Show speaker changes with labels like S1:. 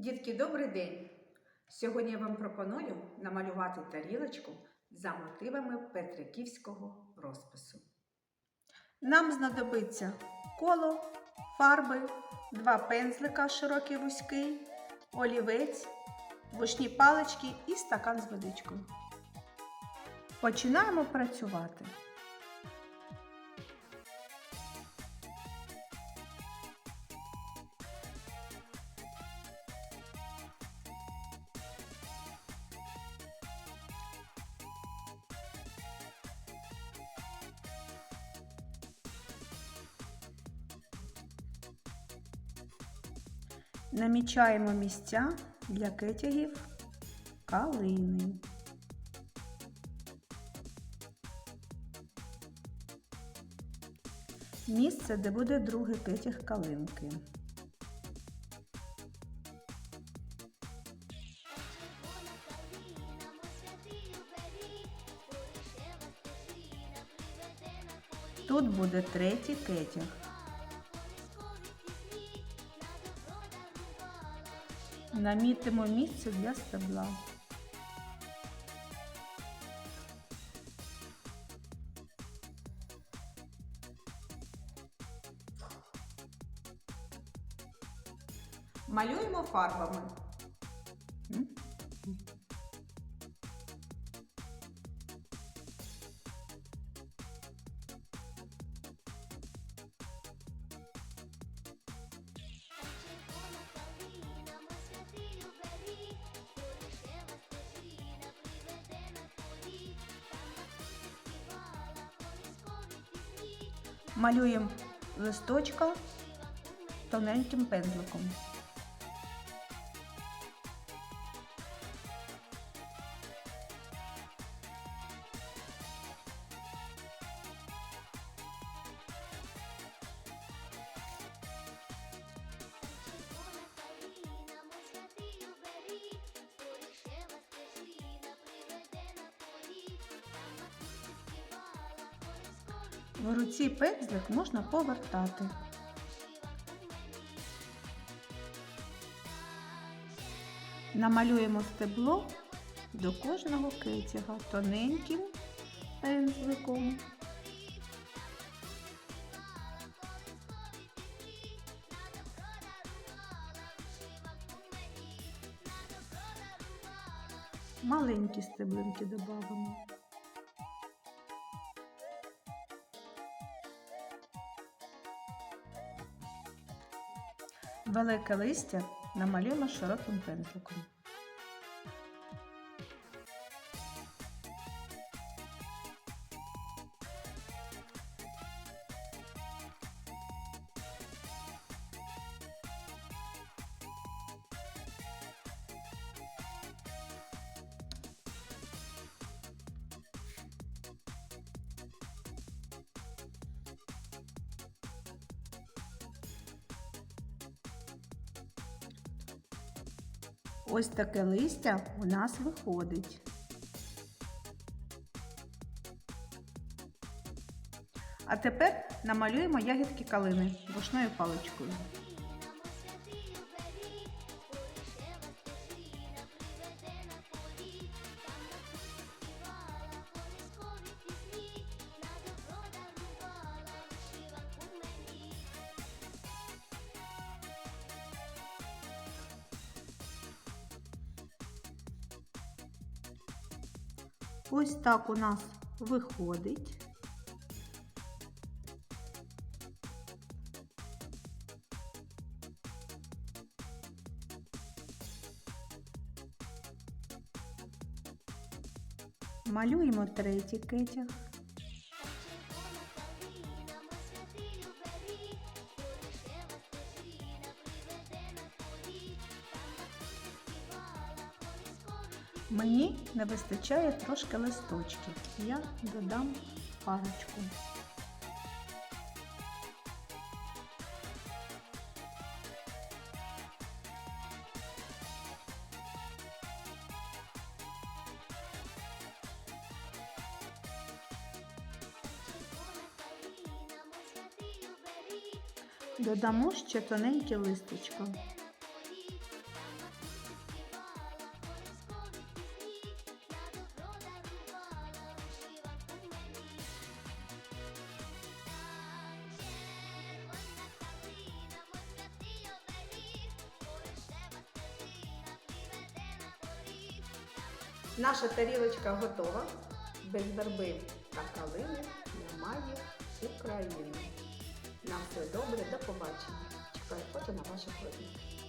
S1: Дітки, добрий день! Сьогодні я вам пропоную намалювати тарілочку за мотивами петриківського розпису. Нам знадобиться коло, фарби, два пензлика широкий вузький, олівець, вушні палички і стакан з водичкою. Починаємо працювати. Намічаємо місця для кетягів калини. Місце, де буде другий кетяг калинки. Тут буде третій кетяг. Намітимо місце для стебла. Малюємо фарбами. Малюємо листочка тоненьким пензликом. В руці пензлик можна повертати. Намалюємо стебло до кожного кетяга тоненьким пензликом. Маленькі стеблинки додамо. Велике листя намалюємо широким пензликом. Ось таке листя у нас виходить. А тепер намалюємо ягідки калини рушною паличкою. Ось так у нас виходить. Малюємо третій кетяг. Мені не вистачає трошки листочків. Я додам парочку. Додамо ще тоненьке листочко.
S2: Наша тарілочка готова. Без верби та калини немає України. На все добре, до побачення. Чекаю фото на ваших родинах.